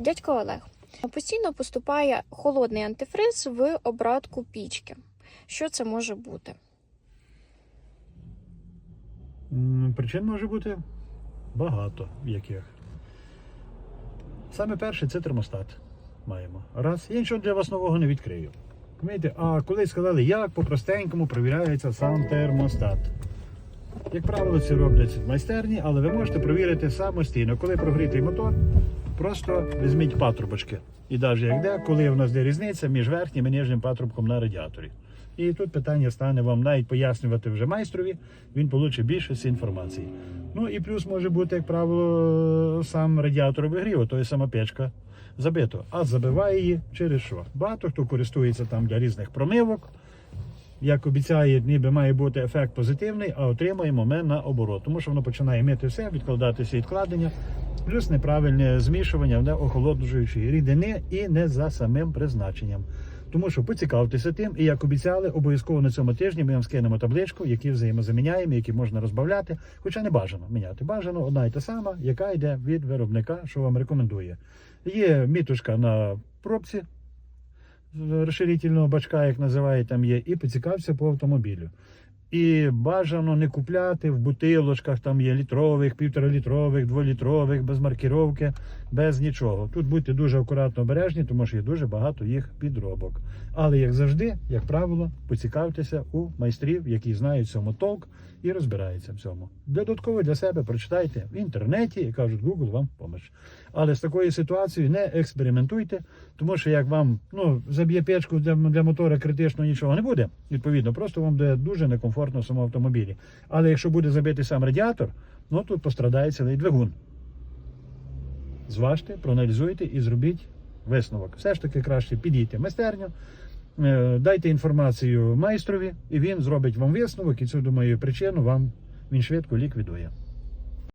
Дядько Олег, постійно поступає холодний антифриз в обратку пічки. Що це може бути? Причин може бути багато яких. Саме перше це термостат маємо. Раз. Я нічого для вас нового не відкрию. Розумієте? А коли сказали, як по-простенькому провіряється сам термостат. Як правило, це роблять майстерні, але ви можете провірити самостійно. Коли прогрітий мотор, просто візьміть патрубочки. І навіть як де, коли в нас де різниця між верхнім і нижнім патрубком на радіаторі. І тут питання стане вам навіть пояснювати вже майстрові, він получить більше цієї інформації. Ну і плюс може бути, як правило, сам радіатор обігріву, то є сама печка забито. А забиває її через що? Багато хто користується там для різних промивок. Як обіцяє, ніби має бути ефект позитивний, а отримаємо ми наоборот. Тому що воно починає мити все, відкладатися відкладення, плюс неправильне змішування не охолоджуючої рідини і не за самим призначенням. Тому що поцікавтеся тим, і як обіцяли, обов'язково на цьому тижні ми вам скинемо табличку, які взаємозаміняємо, які можна розбавляти. Хоча не бажано міняти. Бажано одна і та сама, яка йде від виробника, що вам рекомендує. Є мітушка на пробці розширительного бачка, як називає, там є, і поцікався по автомобілю. І бажано не купляти в бутилочках, там є літрових, півторалітрових, дволітрових, без маркіровки, без нічого. Тут будьте дуже акуратно обережні, тому що є дуже багато їх підробок. Але як завжди, як правило, поцікавтеся у майстрів, які знають цьому толк і розбираються в цьому. Додатково для себе прочитайте в інтернеті і кажуть, Google вам поможе. Але з такою ситуацією не експериментуйте, тому що як вам ну, заб'є печку для, для мотора критично нічого не буде. Відповідно, просто вам буде дуже некомфортно в самому автомобілі. Але якщо буде забитий сам радіатор, ну тут пострадає цілий двигун. Зважте, проаналізуйте і зробіть висновок. Все ж таки краще підійти в майстерню, е, дайте інформацію майстрові, і він зробить вам висновок, і цю думаю причину вам він швидко ліквідує.